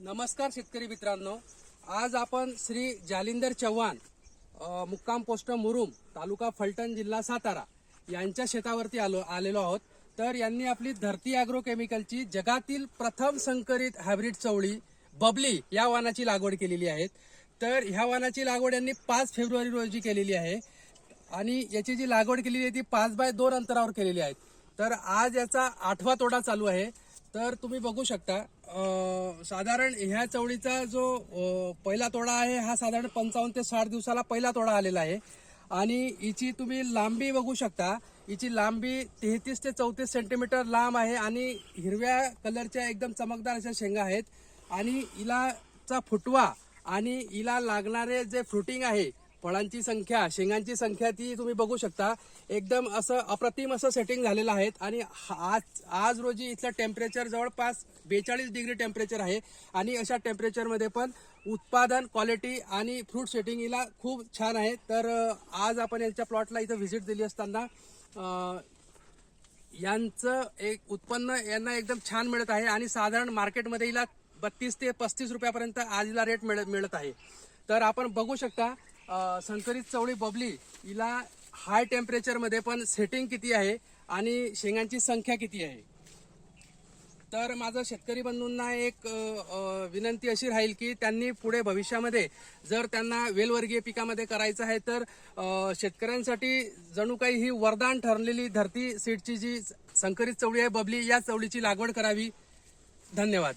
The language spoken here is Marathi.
नमस्कार शेतकरी मित्रांनो. आज आपण श्री जालिंदर चव्हाण मुक्काम पोस्ट मुरुम तालुका फलटण जिल्हा सातारा यांच्या शेतावरती आलो आलेलो आहोत. तर यांनी आपली धरती अॅग्रो केमिकलची जगातील प्रथम संकरित हायब्रिड चवळी बबली या वानाची लागवड केलेली आहे. तर ह्या वानाची लागवड यांनी पाच फेब्रुवारी रोजी केलेली आहे. आणि याची जी लागवड केलेली आहे ती पाच बाय दोन अंतरावर केलेली आहे. तर आज याचा आठवा तोडा चालू आहे. तर तुम्ही बघू शकता साधारण ह्या चवळीचा जो पहिला तोडा आहे हा साधारण पंचावन्न ते साठ दिवसाला पहिला तोडा आलेला आहे. आणि हिची तुम्ही लांबी बघू शकता. हिची लांबी तेहतीस ते चौतीस सेंटीमीटर लांब आहे आणि हिरव्या कलरच्या एकदम चमकदार अशा शेंगा आहेत. आणि हिलाचा फुटवा आणि हिला लागणारे जे फ्रुटिंग आहे फळांची संख्या शेंगांची संख्या ती तुम्ही बघू शकता. एकदम असं अप्रतिम असं सेटिंग झालेलं आहे आणि हा- आज आज रोजी इथलं टेम्परेचर जवळपास बेचाळीस डिग्री टेम्परेचर आहे. आणि अशा टेम्परेचरमध्ये पण उत्पादन क्वालिटी आणि फ्रूट सेटिंग हिला खूप छान आहे. तर आज आपण यांच्या प्लॉटला इथं व्हिजिट दिली असताना यांचं एक उत्पन्न यांना एकदम छान मिळत आहे. आणि साधारण मार्केटमध्ये हिला बत्तीस ते पस्तीस रुपयापर्यंत आज हिला रेट मिळत मिळत आहे. तर आपण बघू शकता संकरित चवळी बबली हिला हाय टेम्परेचरमध्ये पण सेटिंग किती आहे आणि शेंगांची संख्या किती आहे? तर माझं शेतकरी बंधूंना एक विनंती अशी राहील की त्यांनी पुढे भविष्यामध्ये जर त्यांना वेलवर्गीय पिकामध्ये करायचं आहे तर शेतकऱ्यांसाठी जणू काही ही वरदान ठरलेली धरती सीडची जी संकरित चवळी आहे बबली या चवळीची लागवड करावी. धन्यवाद.